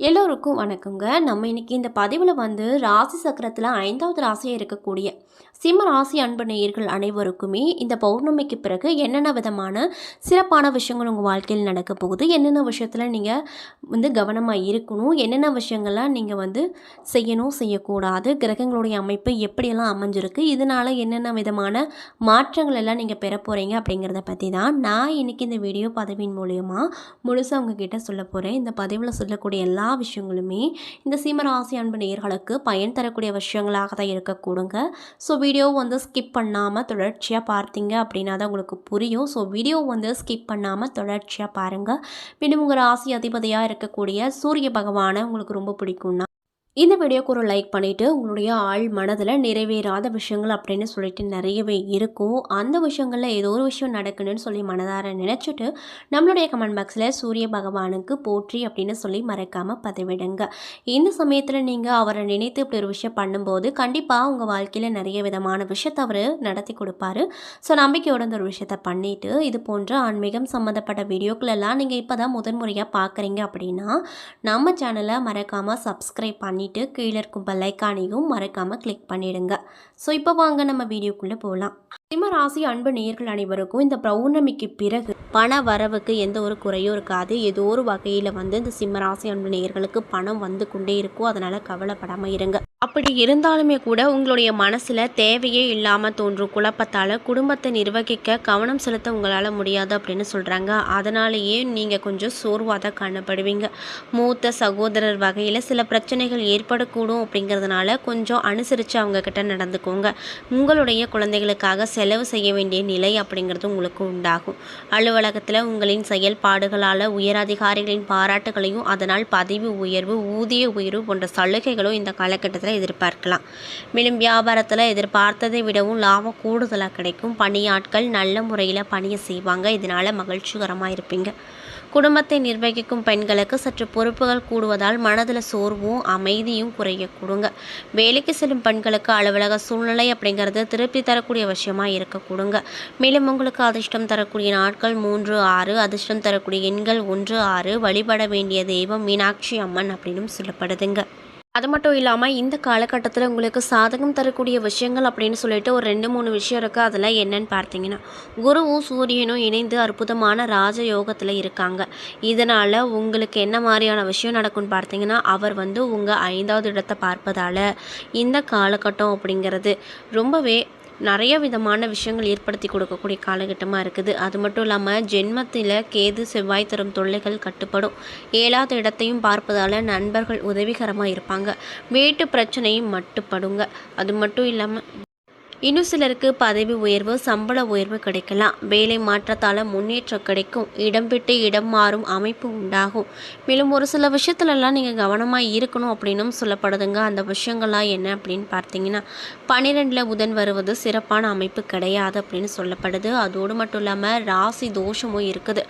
எல்லோருக்கும் வணக்கங்க. நம்ம இன்னைக்கு இந்த பதிவில் வந்து ராசி சக்கரத்தில் ஐந்தாவது ராசியாக இருக்கக்கூடிய சிம்ம ராசி அன்பு நேயர்கள் அனைவருக்குமே இந்த பௌர்ணமிக்கு பிறகு என்னென்ன விதமான சிறப்பான விஷயங்கள் உங்கள் வாழ்க்கையில் நடக்க போகுது? என்னென்ன விஷயத்தில் நீங்கள் வந்து கவனமாக இருக்கணும்? என்னென்ன விஷயங்கள்லாம் நீங்கள் வந்து செய்யணும் செய்யக்கூடாது? கிரகங்களுடைய அமைப்பு எப்படியெல்லாம் அமைஞ்சிருக்கு? இதனால் என்னென்ன விதமான மாற்றங்கள் எல்லாம் நீங்கள் பெற போகிறீங்க அப்படிங்கிறத பற்றி தான் நான் இன்னைக்கு இந்த வீடியோ பதவியின் மூலயமா முழுசாக உங்ககிட்ட சொல்ல போகிறேன் இந்த பதிவில் சொல்லக்கூடிய எல்லா எல்லா விஷயங்களுமே இந்த சீமராசி அன்பு நேயர்களுக்கு பயன் தரக்கூடிய விஷயங்களாக தான் இருக்கக்கூடுங்க. ஸோ வீடியோ வந்து ஸ்கிப் பண்ணாமல் தொடர்ச்சியாக பார்த்தீங்க அப்படின்னா தான் உங்களுக்கு புரியும். ஸோ வீடியோ வந்து ஸ்கிப் பண்ணாமல் தொடர்ச்சியாக பாருங்கள் மீண்டும் உங்கள் ராசி அதிபதியாக இருக்கக்கூடிய சூரிய பகவானை உங்களுக்கு ரொம்ப பிடிக்கும்னா இந்த வீடியோக்கு ஒரு லைக் பண்ணிவிட்டு உங்களுடைய ஆள் மனதில் நிறைவேறாத விஷயங்கள் அப்படின்னு சொல்லிட்டு நிறையவே இருக்கும். அந்த விஷயங்களில் ஏதோ ஒரு விஷயம் நடக்கணும்னு சொல்லி மனதார நினச்சிட்டு நம்மளுடைய கமெண்ட் பாக்ஸில் சூரிய பகவானுக்கு போற்றி அப்படின்னு சொல்லி மறக்காமல் பதிவிடுங்க. இந்த சமயத்தில் நீங்கள் அவரை நினைத்து இப்படி ஒரு விஷயம் பண்ணும்போது கண்டிப்பாக உங்கள் வாழ்க்கையில் நிறைய விதமான விஷயத்தை அவர் நடத்தி கொடுப்பாரு. ஸோ நம்பிக்கையோட இந்த ஒரு விஷயத்தை பண்ணிவிட்டு இது போன்ற ஆன்மீகம் சம்மந்தப்பட்ட வீடியோக்களெல்லாம் நீங்கள் இப்போ தான் முதன்முறையாக பார்க்குறீங்க அப்படின்னா நம்ம சேனலை மறக்காமல் சப்ஸ்கிரைப் பண்ணிவிட்டு கீழே இருக்கும் பெல்லைக்கானையும் மறக்காமல் கிளிக் பண்ணிடுங்க. ஸோ இப்போ வாங்க நம்ம வீடியோக்குள்ளே போகலாம் சிம்ம ராசி அன்பு நேர்கள் அனைவருக்கும் இந்த பௌர்ணமிக்கு பிறகு பண வரவுக்கு எந்த ஒரு குறையும் இருக்காது. ஏதோ ஒரு வகையில் வந்து இந்த சிம்ம ராசி அன்பு நேயர்களுக்கு பணம் வந்து கொண்டே இருக்கும். அதனால் கவலைப்படாமல் இருங்க. அப்படி இருந்தாலுமே கூட உங்களுடைய மனசில் தேவையே இல்லாமல் தோன்றும். குழப்பத்தால் குடும்பத்தை நிர்வகிக்க கவனம் செலுத்த உங்களால் முடியாது அப்படின்னு சொல்கிறாங்க அதனாலேயே நீங்கள் கொஞ்சம் சோர்வாக தான் காணப்படுவீங்க. மூத்த சகோதரர் வகையில் சில பிரச்சனைகள் ஏற்படக்கூடும் அப்படிங்கிறதுனால கொஞ்சம் அனுசரித்து அவங்கக்கிட்ட நடந்துக்கோங்க. உங்களுடைய குழந்தைகளுக்காக செலவு செய்ய வேண்டிய நிலை அப்படிங்கிறது உங்களுக்கு உண்டாகும். அலுவலகத்தில் உங்களின் செயல்பாடுகளால் உயரதிகாரிகளின் பாராட்டுகளையும் அதனால் பதவி உயர்வு ஊதிய உயர்வு போன்ற சலுகைகளும் இந்த காலகட்டத்தில் எதிர்பார்க்கலாம். மேலும் வியாபாரத்தில் எதிர்பார்த்ததை விடவும் லாபம் கூடுதலாக கிடைக்கும். பணியாட்கள் நல்ல முறையில் பணியை செய்வாங்க. இதனால் மகிழ்ச்சிகரமாக இருப்பீங்க. குடும்பத்தை நிர்வகிக்கும் பெண்களுக்கு சற்று பொறுப்புகள் கூடுவதால் மனதில் சோர்வும் அமைதியும் குறைய கொடுங்க. வேலைக்கு செல்லும் பெண்களுக்கு அலுவலக சூழ்நிலை அப்படிங்கிறது திருப்தி தரக்கூடிய விஷயமாக இருக்கக்கூடுங்க மேலும் உங்களுக்கு அதிர்ஷ்டம் தரக்கூடிய நாட்கள் மூன்று ஆறு அதிர்ஷ்டம் தரக்கூடிய எண்கள் ஒன்று ஆறு வழிபட வேண்டிய தெய்வம் மீனாட்சி அம்மன் அப்படின்னு சொல்லப்படுதுங்க. அது மட்டும் இல்லாமல் இந்த காலகட்டத்தில் உங்களுக்கு சாதகம் தரக்கூடிய விஷயங்கள் அப்படின்னு சொல்லிட்டு ஒரு ரெண்டு மூணு விஷயம் இருக்குது அதில் என்னன்னு பார்த்தீங்கன்னா குருவும் சூரியனும் இணைந்து அற்புதமான ராஜ யோகத்தில் இருக்காங்க. இதனால் உங்களுக்கு என்ன மாதிரியான விஷயம் நடக்கும்னு பார்த்தீங்கன்னா அவர் வந்து உங்கள் ஐந்தாவது இடத்தை பார்ப்பதால் இந்த காலகட்டம் அப்படிங்கிறது ரொம்பவே நிறைய விதமான விஷயங்கள் ஏற்படுத்தி கொடுக்கக்கூடிய காலகட்டமாக இருக்குது. அது மட்டும் இல்லாமல் ஜென்மத்தில் கேது செவ்வாய் தரும் தொல்லைகள் கட்டுப்படும். ஏழாவது இடத்தையும் பார்ப்பதால் நண்பர்கள் உதவிகரமாக இருப்பாங்க. வீட்டு பிரச்சனையும் மட்டுப்படுங்க. அது மட்டும் இல்லாமல் இன்னும் சிலருக்கு பதவி உயர்வு சம்பள உயர்வு கிடைக்கலாம். வேலை மாற்றத்தால் முன்னேற்றம் கிடைக்கும். இடம் விட்டு இடம் மாறும் அமைப்பு உண்டாகும். மேலும் ஒரு சில விஷயத்துலலாம் நீங்கள் கவனமாக இருக்கணும் அப்படின்னும் சொல்லப்படுதுங்க. அந்த விஷயங்கள்லாம் என்ன அப்படின்னு பார்த்தீங்கன்னா பன்னிரெண்டில் புதன் வருவது சிறப்பான அமைப்பு கிடையாது அப்படின்னு சொல்லப்படுது. அதோடு மட்டும் இல்லாமல் ராசி தோஷமும் இருக்குது.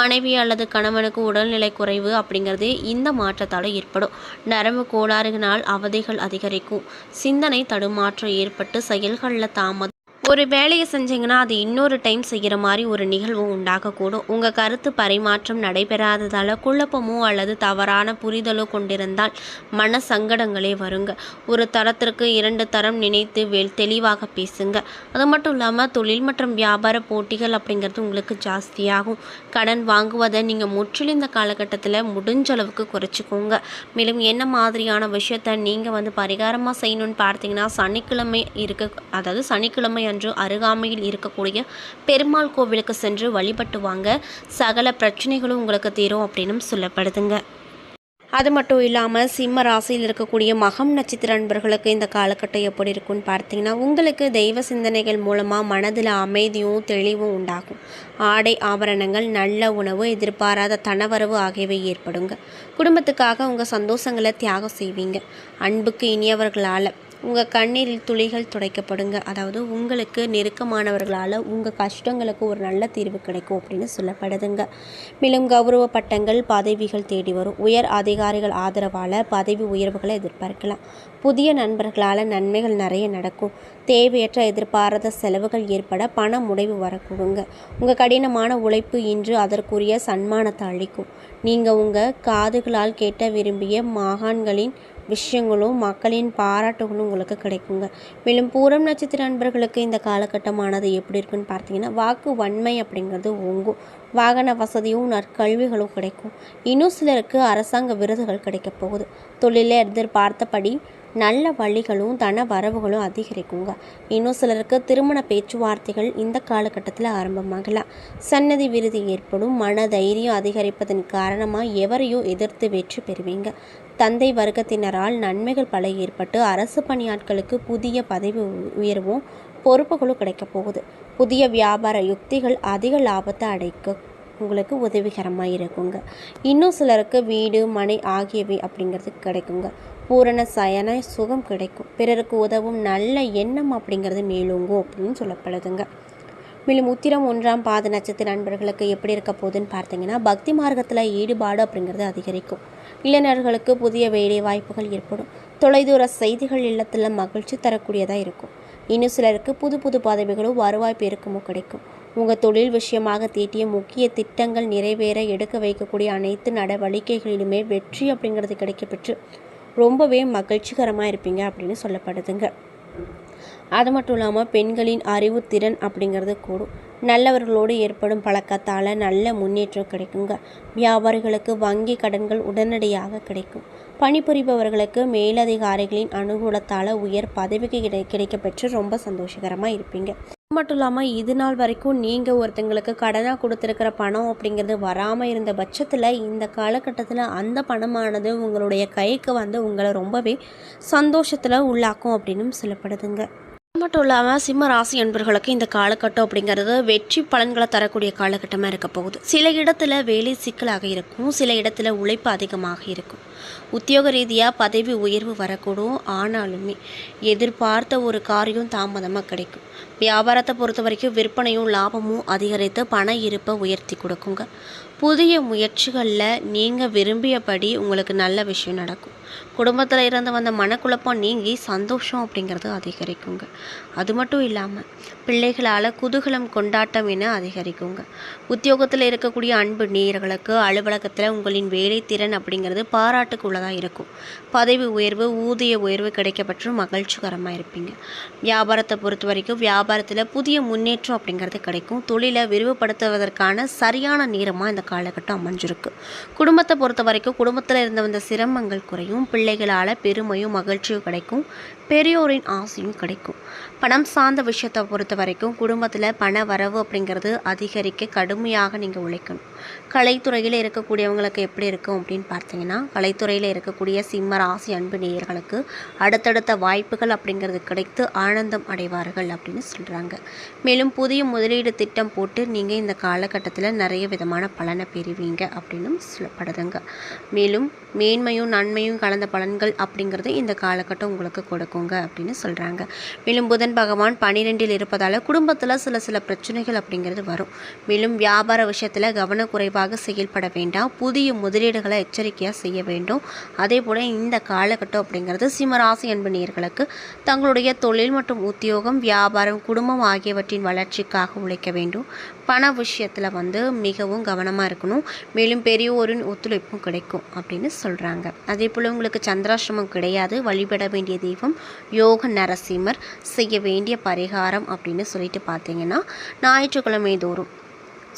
மனைவி அல்லது கணவனுக்கு உடல்நிலை குறைவு அப்படிங்கிறது இந்த மாற்றத்தால் ஏற்படும். நரம்பு கோளாறுகளால் அவதிகள் அதிகரிக்கும். சிந்தனை தடுமாற்றம் ஏற்பட்டு செயல்கள் താമ ஒரு வேலையை செஞ்சீங்கன்னா அது இன்னொரு டைம் செய்கிற மாதிரி ஒரு நிகழ்வு உண்டாகக்கூடும். உங்கள் கருத்து பரிமாற்றம் நடைபெறாததால் குழப்பமோ அல்லது தவறான புரிதலோ கொண்டிருந்தால் மன சங்கடங்களே வருங்க. ஒரு தரத்திற்கு இரண்டு தரம் நினைத்து வெல் தெளிவாக பேசுங்க. அது மட்டும் இல்லாமல் தொழில் மற்றும் வியாபார போட்டிகள் அப்படிங்கிறது உங்களுக்கு ஜாஸ்தியாகும். கடன் வாங்குவதை நீங்கள் முற்றிலும் இந்த காலகட்டத்தில் முடிஞ்ச அளவுக்கு குறைச்சிக்கோங்க. மேலும் என்ன மாதிரியான விஷயத்த நீங்கள் வந்து பரிகாரமாக செய்யணும்னு பார்த்தீங்கன்னா சனிக்கிழமை இருக்க அதாவது சனிக்கிழமை சென்று அருகாமையில் இருக்கக்கூடிய பெருமாள் கோவிலுக்கு சென்று வழிபட்டு வாங்க. சகல பிரச்சனைகளும் உங்களுக்கு தீரும் அப்படின்னும் சொல்லப்படுதுங்க. அது மட்டும் இல்லாமல் சிம்ம ராசியில் இருக்கக்கூடிய மகம் நட்சத்திர அன்பர்களுக்கு இந்த காலகட்டம் எப்படி இருக்கும்னு பார்த்தீங்கன்னா உங்களுக்கு தெய்வ சிந்தனைகள் மூலமாக மனதில் அமைதியும் தெளிவும் உண்டாகும். ஆடை ஆபரணங்கள் நல்ல உணவு எதிர்பாராத தனவரவு ஆகியவை ஏற்படுங்க. குடும்பத்துக்காக உங்கள் சந்தோஷங்களை தியாகம் செய்வீங்க. அன்புக்கு இனியவர்களால் உங்கள் கண்ணீரில் துளிகள் துடைக்கப்படுங்க. அதாவது உங்களுக்கு நெருக்கமானவர்களால் உங்கள் கஷ்டங்களுக்கு ஒரு நல்ல தீர்வு கிடைக்கும் அப்படின்னு சொல்லப்படுதுங்க. மேலும் கௌரவ பட்டங்கள் பதவிகள் தேடி வரும். உயர் அதிகாரிகள் ஆதரவால் பதவி உயர்வுகளை எதிர்பார்க்கலாம். புதிய நண்பர்களால் நன்மைகள் நிறைய நடக்கும். தேவையற்ற எதிர்பாராத செலவுகள் ஏற்பட பண முடைவு வரக்கூடுங்க. உங்கள் கடினமான உழைப்பு இன்று அதற்குரிய சன்மானத்தை அளிக்கும். நீங்கள் உங்கள் காதுகளால் கேட்ட விரும்பிய மகான்களின் விஷயங்களும் மக்களின் பாராட்டுகளும் உங்களுக்கு கிடைக்குங்க. மேலும் பூரம் நட்சத்திர நண்பர்களுக்கு இந்த காலகட்டமானது எப்படி இருக்குன்னு பார்த்தீங்கன்னா வாக்கு வன்மை அப்படிங்கிறது ஓங்கும். வாகன வசதியும் நற்கல்விகளும் கிடைக்கும். இன்னும் சிலருக்கு அரசாங்க விருதுகள் கிடைக்கப் போகுது. தொழிலை எதிர்பார்த்தபடி நல்ல வழிகளும் தன வரவுகளும் அதிகரிக்குங்க. இன்னும் சிலருக்கு திருமண பேச்சுவார்த்தைகள் இந்த காலகட்டத்தில் ஆரம்பமாகலாம். சன்னதி விருதி ஏற்படும். மன தைரியம் அதிகரிப்பதன் காரணமாக எவரையும் எதிர்த்து வெற்றி பெறுவீங்க. தந்தை வர்க்கத்தினரால் நன்மைகள் பல ஏற்பட்டு அரசு பணியாட்களுக்கு புதிய பதவி உயர்வும் பொறுப்புகளும் கிடைக்கப் போகுது. புதிய வியாபார யுக்திகள் அதிக லாபத்தை அடைக்க உங்களுக்கு உதவிகரமாக இருக்குங்க. இன்னும் சிலருக்கு வீடு மனை ஆகியவை அப்படிங்கிறது கிடைக்குங்க. பூரண சயன சுகம் கிடைக்கும். பிறருக்கு உதவும் நல்ல எண்ணம் அப்படிங்கிறது மேலோங்கும் அப்படின்னு சொல்லப்படுதுங்க. மேலும் உத்திரம் ஒன்றாம் பாத நட்சத்திர நண்பர்களுக்கு எப்படி இருக்க போகுதுன்னு பார்த்தீங்கன்னா பக்தி மார்க்கத்தில் ஈடுபாடு அப்படிங்கிறது அதிகரிக்கும். இளைஞர்களுக்கு புதிய வேலை வாய்ப்புகள் ஏற்படும். தொலைதூர செய்திகள் இல்லத்தில் மகிழ்ச்சி தரக்கூடியதாக இருக்கும். இன்னும் சிலருக்கு புது புது பதவிகளும் வருவாய் பெருக்கமும் கிடைக்கும். உங்கள் தொழில் விஷயமாக தீட்டிய முக்கிய திட்டங்கள் நிறைவேற எடுக்க வைக்கக்கூடிய அனைத்து நடவடிக்கைகளிலுமே வெற்றி அப்படிங்கிறது கிடைக்கப்பெற்று ரொம்பவே மகிழ்ச்சிகரமாக இருப்பீங்க அப்படின்னு சொல்லப்படுதுங்க. அது மட்டும் இல்லாமல் பெண்களின் அறிவுத்திறன் அப்படிங்கிறது கூடும். நல்லவர்களோடு ஏற்படும் பழக்கத்தால் நல்ல முன்னேற்றம் கிடைக்குங்க. வியாபாரிகளுக்கு வங்கி கடன்கள் உடனடியாக கிடைக்கும். பணிபுரிபவர்களுக்கு மேலதிகாரிகளின் அனுகூலத்தால் உயர் பதவிக்கு கிடை கிடைக்கப்பெற்று ரொம்ப சந்தோஷகரமாக இருப்பீங்க. மட்டும் இல்லாமல் இது நாள் வரைக்கும் நீங்கள் ஒருத்தங்களுக்கு கடனாக கொடுத்துருக்கிற பணம் அப்படிங்கிறது வராமல் இருந்த பட்சத்தில் இந்த காலகட்டத்தில் அந்த பணமானது உங்களுடைய கைக்கு வந்து உங்களை ரொம்பவே சந்தோஷத்தில் உள்ளாக்கும் அப்படின்னும் சொல்லப்படுதுங்க. மட்டும் இல்லாமல் சிம்ம ராசி அன்பர்களுக்கு இந்த காலகட்டம் அப்படிங்கிறது வெற்றி பலன்களை தரக்கூடிய காலகட்டமாக இருக்க போகுது. சில இடத்துல வேலை சிக்கலாக இருக்கும் சில இடத்துல உழைப்பு அதிகமாக இருக்கும். உத்தியோக ரீதியாக பதவி உயர்வு வரக்கூடும். ஆனாலுமே எதிர்பார்த்த ஒரு காரியம் தாமதமாக கிடைக்கும். வியாபாரத்தை பொறுத்த வரைக்கும் விற்பனையும் லாபமும் அதிகரித்து பண இருப்பை உயர்த்தி கொடுக்குங்க. புதிய முயற்சிகளில் நீங்கள் விரும்பியபடி உங்களுக்கு நல்ல விஷயம் நடக்கும். குடும்பத்தில் இருந்து வந்த மனக்குழப்பம் நீங்கி சந்தோஷம் அப்படிங்கிறது அதிகரிக்குங்க. அது மட்டும் இல்லாமல் பிள்ளைகளால் குதூகலம் கொண்டாட்டம் என அதிகரிக்குங்க. உத்தியோகத்தில் இருக்கக்கூடிய அன்பு நேயர்களுக்கு அலுவலகத்தில் உங்களின் வேலைத்திறன் அப்படிங்கிறது பாராட்டுக்குள்ளதாக இருக்கும். பதவி உயர்வு ஊதிய உயர்வு கிடைக்கப்பெற்று மகிழ்ச்சிகரமாக இருப்பீங்க. வியாபாரத்தை பொறுத்த வரைக்கும் வியாபாரத்தில் புதிய முன்னேற்றம் அப்படிங்கிறது கிடைக்கும். தொழிலை விரிவுபடுத்துவதற்கான சரியான நேரமாக இந்த காலகட்டம் அமைஞ்சிருக்கு. குடும்பத்தை பொறுத்த வரைக்கும் குடும்பத்தில் இருந்து வந்த சிரமங்கள் குறையும். பிள்ளைகளால் பெருமையும் மகிழ்ச்சியும் கிடைக்கும். பெரியோரின் ஆசையும் கிடைக்கும். பணம் சார்ந்த விஷயத்தை பொறுத்த வரைக்கும் குடும்பத்தில் பண வரவு அப்படிங்கிறது அதிகரிக்க கடுமையாக நீங்கள் உழைக்கணும். கலைத்துறையில் இருக்கக்கூடியவங்களுக்கு எப்படி இருக்கும் அப்படின்னு பார்த்தீங்கன்னா கலைத்துறையில் இருக்கக்கூடிய சிம்ம ராசி அன்பு நேயர்களுக்கு அடுத்தடுத்த வாய்ப்புகள் அப்படிங்கிறது கிடைத்து ஆனந்தம் அடைவார்கள் அப்படின்னு சொல்கிறாங்க மேலும் புதிய முதலீடு திட்டம் போட்டு நீங்கள் இந்த காலகட்டத்தில் நிறைய விதமான பலனை பெறுவீங்க அப்படின்னு சொல்லப்படுதுங்க. மேலும் மேன்மையும் நன்மையும் கலந்த பலன்கள் அப்படிங்கிறது இந்த காலகட்டம் உங்களுக்கு கொடுக்குங்க அப்படின்னு சொல்கிறாங்க மேலும் புதன் பகவான் பன்னிரெண்டில் இருப்பதால் குடும்பத்தில் சில சில பிரச்சனைகள் அப்படிங்கிறது வரும். மேலும் வியாபார விஷயத்தில் கவனக்குறைவாக செயல்பட வேண்டாம். புதிய முதலீடுகளை எச்சரிக்கையாக செய்ய வேண்டும். அதே போல் இந்த காலகட்டம் அப்படிங்கிறது சிம்மராசி என்பு தங்களுடைய தொழில் மற்றும் உத்தியோகம் வியாபாரம் குடும்பம் ஆகியவற்றின் வளர்ச்சிக்காக உழைக்க வேண்டும். பண விஷயத்தில் வந்து மிகவும் கவனமாக இருக்கணும். மேலும் பெரியோரின் ஒத்துழைப்பும் கிடைக்கும் அப்படின்னு சொல்கிறாங்க அதே போல் உங்களுக்கு சந்திராசிரமம் கிடையாது. வழிபட வேண்டிய தெய்வம் யோக நரசிம்மர். செய்ய வேண்டிய பரிகாரம் அப்படின்னு சொல்லிட்டு பார்த்தீங்கன்னா ஞாயிற்றுக்கிழமை தோறும்.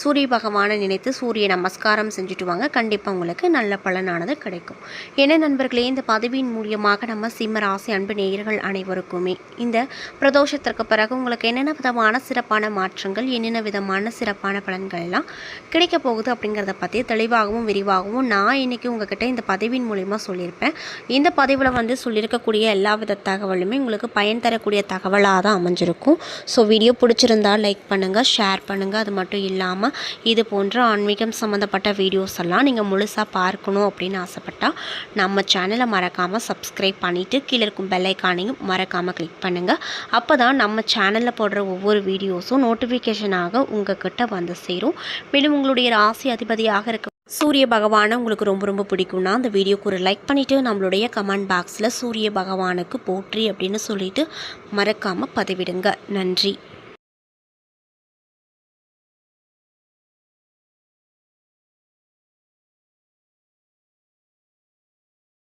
சூரிய பகவானை நினைத்து சூரிய நமஸ்காரம் செஞ்சுட்டு வாங்க. கண்டிப்பாக உங்களுக்கு நல்ல பலனானது கிடைக்கும். என்ன நண்பர்களே இந்த பதவியின் மூலியமாக நம்ம சிம்ம ராசி அன்பு நேயர்கள் அனைவருக்குமே இந்த பிரதோஷத்திற்கு பிறகு உங்களுக்கு என்னென்ன விதமான சிறப்பான மாற்றங்கள் என்னென்ன விதமான சிறப்பான பலன்கள் எல்லாம் கிடைக்க போகுது அப்படிங்கிறத பற்றி தெளிவாகவும் விரிவாகவும் நான் இன்றைக்கி உங்ககிட்ட இந்த பதவியின் மூலியமாக சொல்லியிருப்பேன். இந்த பதிவில் வந்து சொல்லியிருக்கக்கூடிய எல்லா வித தகவலுமே உங்களுக்கு பயன் தரக்கூடிய தகவலாக தான் அமைஞ்சிருக்கும். ஸோ வீடியோ பிடிச்சிருந்தா லைக் பண்ணுங்கள் ஷேர் பண்ணுங்கள் அது மட்டும் இல்லாமல் மறக்காமல் இது போன்ற ஆன்மீகம் சம்மந்தப்பட்ட வீடியோஸ் எல்லாம் நீங்கள் முழுசாக பார்க்கணும் அப்படின்னு ஆசைப்பட்டால் நம்ம சேனலை மறக்காமல் சப்ஸ்கிரைப் பண்ணிவிட்டு கீழே இருக்கும் பெல்லைக்கானையும் மறக்காமல் கிளிக் பண்ணுங்கள் அப்போ தான் நம்ம சேனலில் போடுற ஒவ்வொரு வீடியோஸும் நோட்டிஃபிகேஷனாக உங்கள் கிட்ட வந்து சேரும். மேலும் உங்களுடைய ராசி அதிபதியாக இருக்க சூரிய பகவானை உங்களுக்கு ரொம்ப ரொம்ப பிடிக்கும்னா அந்த வீடியோக்கு ஒரு லைக் பண்ணிவிட்டு நம்மளுடைய கமெண்ட் பாக்ஸில் சூரிய பகவானுக்கு போற்றி அப்படின்னு சொல்லிட்டு மறக்காமல் பதிவிடுங்க. நன்றி.